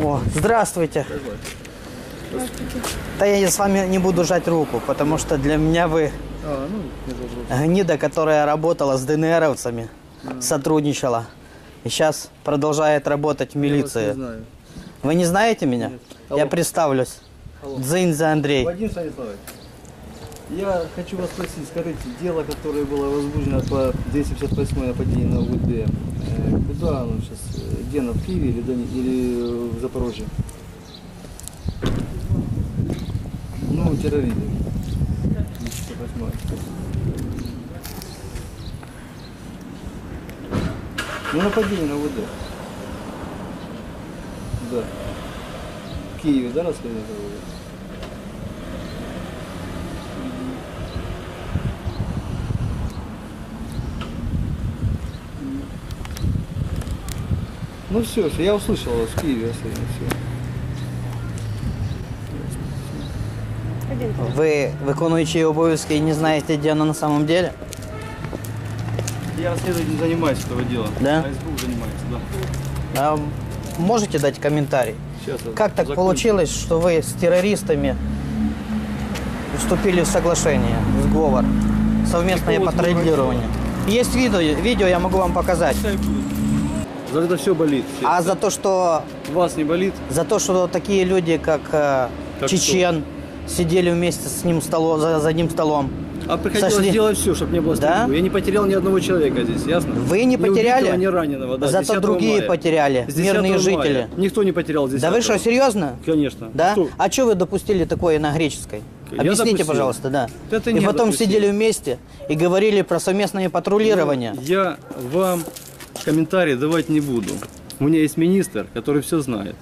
О, здравствуйте. Да я с вами не буду жать руку, потому что для меня вы А, ну, гнида, которая работала с ДНРовцами, сотрудничала. И сейчас продолжает работать в Я вас милиции. не знаю. Вы не знаете меня? Нет. Я Алло. представлюсь. Алло. Дзинза Андрей. Вадим Станиславович, я хочу вас спросить, скажите, дело, которое было возбуждено по 258 нападение на УВД, э, куда оно сейчас? э, Где оно, в Киеве или, или в Запорожье? Ну, терроризм. 258. Ну, нападение на УВД. Да. В Киеве, да, расследование Ну все, все, я услышал вас в Киеве, расследование, все. Ви виконуючий обов'язки і не знаєте, де вона на самом деле? Я расследованием не занимаюсь этого дела. Да? СБУ занимается, да. А можете дать комментарий? Сейчас Как так закончу. получилось, что вы с террористами вступили в соглашение, в сговор, совместное Какого патрулирование? Есть видео, видео я могу вам показать. За это все болит. А за то, что Вас не болит? за то, что такие люди, как, э, Как Чечен, сидели вместе с ним столо, за, за одним столом. А приходилось Сошли. делать все, чтобы не было Да? Я не потерял ни одного человека здесь, ясно? Вы не потеряли? убитого, ни раненого, да, Зато 10 другие мая. потеряли, С 10 мирные мая. жители. Никто не потерял здесь. Да вы что, серьезно? Конечно. Да? Кто? А что вы допустили такое на греческой? Я Объясните, допустил. пожалуйста, да. Это и не потом допустил. сидели вместе и говорили про совместное патрулирование. Я вам комментарии давать не буду. У меня есть министр, который все знает.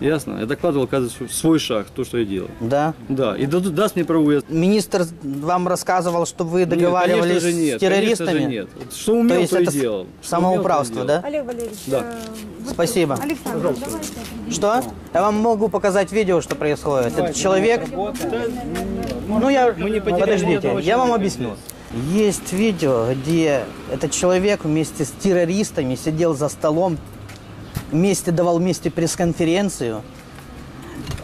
Ясно? Я докладывал каждый свой шаг, то, что я делал. Да. Да, и дадут- даст мне правовую Министр вам рассказывал, что вы Нет, договаривались конечно же нет, с террористами? Конечно же нет. Что умел, То есть то и это делал. Что самоуправство, и да? Олег Валерьевич, Да. э, вот Спасибо. Александр, давайте. Что? Я вам могу показать видео, что происходит. Этот человек... Ну, я... Мы не Подождите, я вам объясню. Есть видео, где этот человек вместе с террористами сидел за столом, вместе давал вместе пресс-конференцию.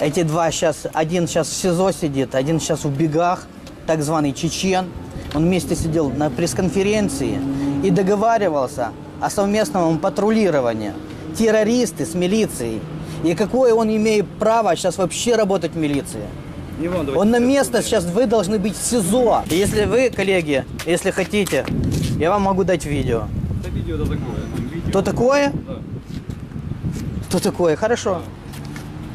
Эти два сейчас, один сейчас в СИЗО сидит, один сейчас в бегах, так званый Чечен. Он вместе сидел на пресс-конференции и договаривался о совместном патрулировании. Террористы с милицией. И какое он имеет право сейчас вообще работать в милиции? делал. Не вам давайте Он на сейчас место говорить. сейчас, вы должны быть в СИЗО. И Если вы, коллеги, если хотите, я вам могу дать видео. Это видео это такое. Видео. Что такое? Да. Что такое? Хорошо.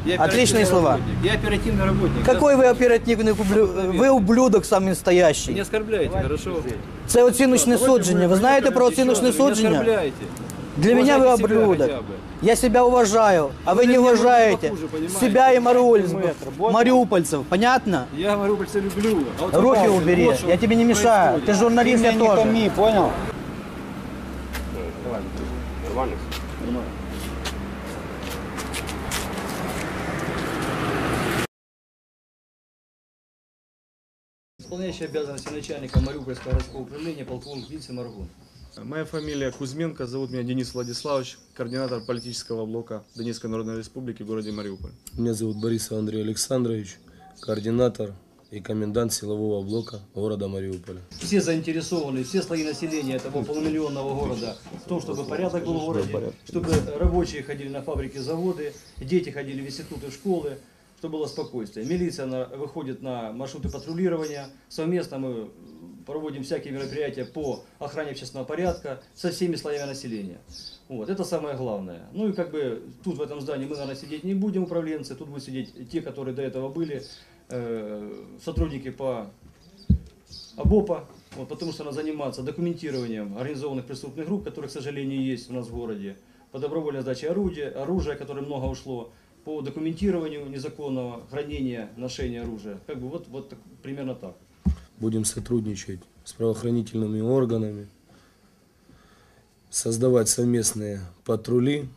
Я Отличные оперативный слова. работник. Я оперативный работник. Какой ви оперативний ублю- Ви ублюдок сам Не настоящий. оскорбляйте, хорошо? Це оціночне судження. Ви знаєте про оціночне Не судження? оскорбляйте. Для меня вы себя ублюдок. Я себя уважаю, а вы не уважаете понимаете? себя и мариупольцев. Понятно? Я мариупольца люблю. А вот Руки убери. вот Я тебе не мешаю. происходит. Ты журналист, я тоже. понял? Исполняющий обязанности начальника Мариупольского городского управления полковник Винцем Маргун. Моя фамилия Кузьменко, зовут меня Денис Владиславович, координатор политического блока Донецкой Народной Республики в городе Мариуполь. Меня зовут Борисов Андрей Александрович, координатор и комендант силового блока города Мариуполя. Все заинтересованы, все слои населения этого полумиллионного города в том, чтобы порядок был в городе, чтобы рабочие ходили на фабрики, заводы, дети ходили в институты, в школы, чтобы было спокойствие. Милиция она выходит на маршруты патрулирования, совместно мы проводим всякие мероприятия по охране общественного порядка со всеми слоями населения. Вот, это самое главное. Ну и как бы тут в этом здании мы, наверное, сидеть не будем, управленцы, тут будут сидеть те, которые до этого были, э, сотрудники по АБОПа, вот, потому что надо заниматься документированием организованных преступных групп, которые, к сожалению, есть у нас в городе, по добровольной сдаче орудия, оружия, которое много ушло, по документированию незаконного хранения, ношения оружия. Как бы вот, вот так- примерно так. Будем сотрудничать с правоохранительными органами, создавать совместные патрули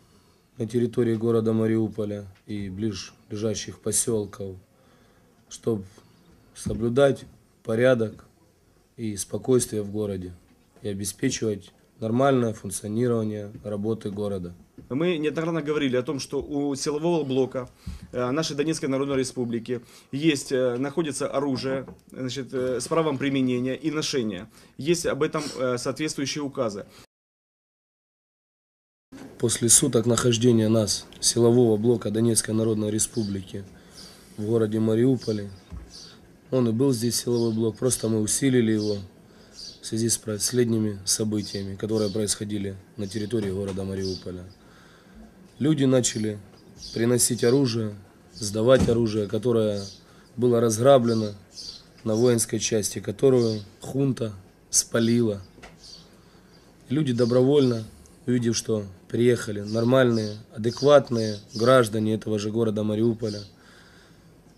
на территории города Мариуполя и ближайших поселков, чтобы соблюдать порядок и спокойствие в городе и обеспечивать нормальное функционирование работы города. Мы неоднократно говорили о том, что у силового блока э, нашей Донецкой Народной Республики есть, э, находится оружие значит, э, с правом применения и ношения. Есть об этом соответствующие указы. После суток нахождения нас, силового блока Донецкой Народной Республики, в городе Мариуполе, он и был здесь силовой блок, просто мы усилили его в связи с последними событиями, которые происходили на территории города Мариуполя. Люди начали приносить оружие, сдавать оружие, которое было разграблено на воинской части, которую хунта спалила. Люди добровольно, увидев, что приехали нормальные, адекватные граждане этого же города Мариуполя,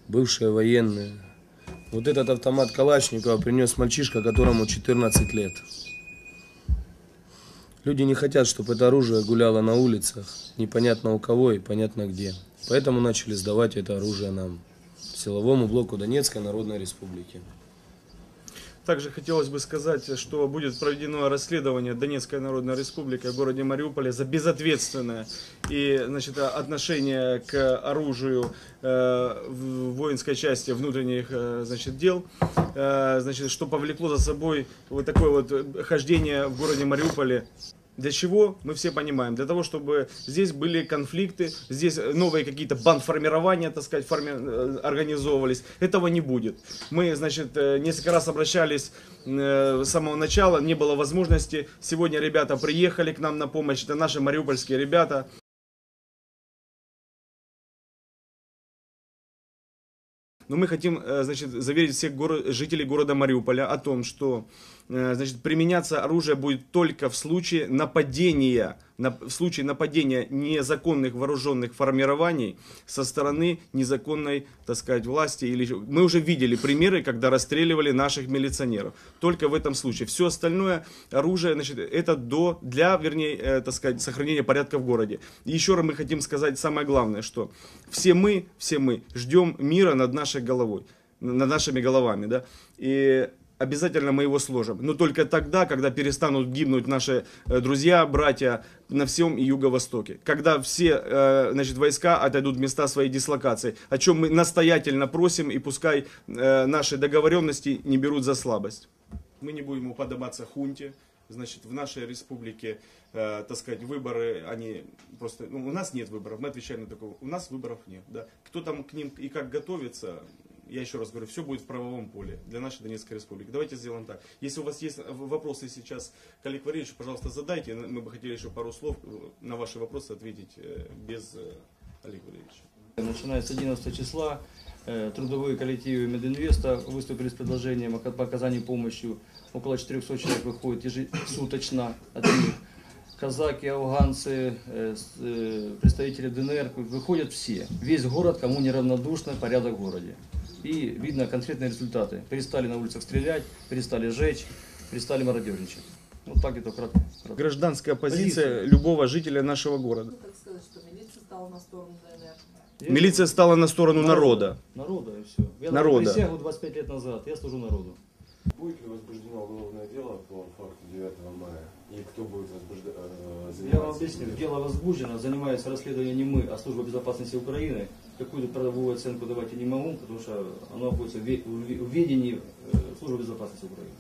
бывшие военные. Вот этот автомат Калашникова принес мальчишка, которому 14 лет. Люди не хотят, чтобы это оружие гуляло на улицах, непонятно у кого и понятно где. Поэтому начали сдавать это оружие нам, силовому блоку Донецкой Народной Республики. Также хотелось бы сказать, что будет проведено расследование Донецкой Народной Республики в городе Мариуполе за безответственное и значит, отношение к оружию э, в воинской части внутренних э, значит, дел, э, значит, что повлекло за собой вот такое вот хождение в городе Мариуполе для чего, мы все понимаем. Для того, чтобы здесь были конфликты, здесь новые какие-то бандформирования, так сказать, форми... э, организовывались. Этого не будет. Мы, значит, э, несколько раз обращались э, с самого начала, не было возможности. Сегодня ребята приехали к нам на помощь. Это наши мариупольские ребята. Но мы хотим, э, значит, заверить всех горо- жителей города Мариуполя о том, что, э, значит, применяться оружие будет только в случае нападения, на- в случае нападения незаконных вооруженных формирований со стороны незаконной, так сказать, власти. Или... Мы уже видели примеры, когда расстреливали наших милиционеров. Только в этом случае. Все остальное оружие, значит, это до, для, вернее, э, так сказать, сохранения порядка в городе. И еще раз мы хотим сказать самое главное, что все мы, все мы ждем мира над нашей головой, над нашими головами, да, и обязательно мы его сложим. Но только тогда, когда перестанут гибнуть наши э, друзья, братья на всем юго-востоке. Когда все э, значит, войска отойдут в места своей дислокации. О чем мы настоятельно просим и пускай э, наши договоренности не берут за слабость. Мы не будем уподобаться хунте. Значит, в нашей республике, э, так сказать, выборы, они просто, ну, у нас нет выборов, мы отвечаем на такого, у нас выборов нет, да. Кто там к ним и как готовится, я еще раз говорю, все будет в правовом поле для нашей Донецкой Республики. Давайте сделаем так. Если у вас есть вопросы сейчас к Олегу пожалуйста, задайте. Мы бы хотели еще пару слов э, на ваши вопросы ответить э, без э, Олега Валерьевича. Начиная с 11 числа трудовые коллективы Мединвеста выступили с предложением о оказанию помощи. Около 400 человек выходит ежесуточно от них. Казаки, афганцы, представители ДНР, выходят все. Весь город, кому неравнодушно порядок в городе. И видно конкретные результаты. Перестали на улицах стрелять, перестали жечь, перестали мародерничать. Вот так это кратко. кратко. Гражданская позиция любого жителя нашего города. так сказать, что милиция стала на сторону ДНР. Я- Милиция стала на сторону народа. Народа и все. Я Народа. присягу 25 лет назад, я служу народу. Будет ли возбуждено уголовное дело по факту 9 мая? И кто будет возбужда... э, Я вам объясню, дело возбуждено, занимается расследованием не мы, а Служба безопасности Украины. Какую-то правовую оценку давать я не могу, потому что оно находится в ве- в ведении э, Службы безопасности Украины.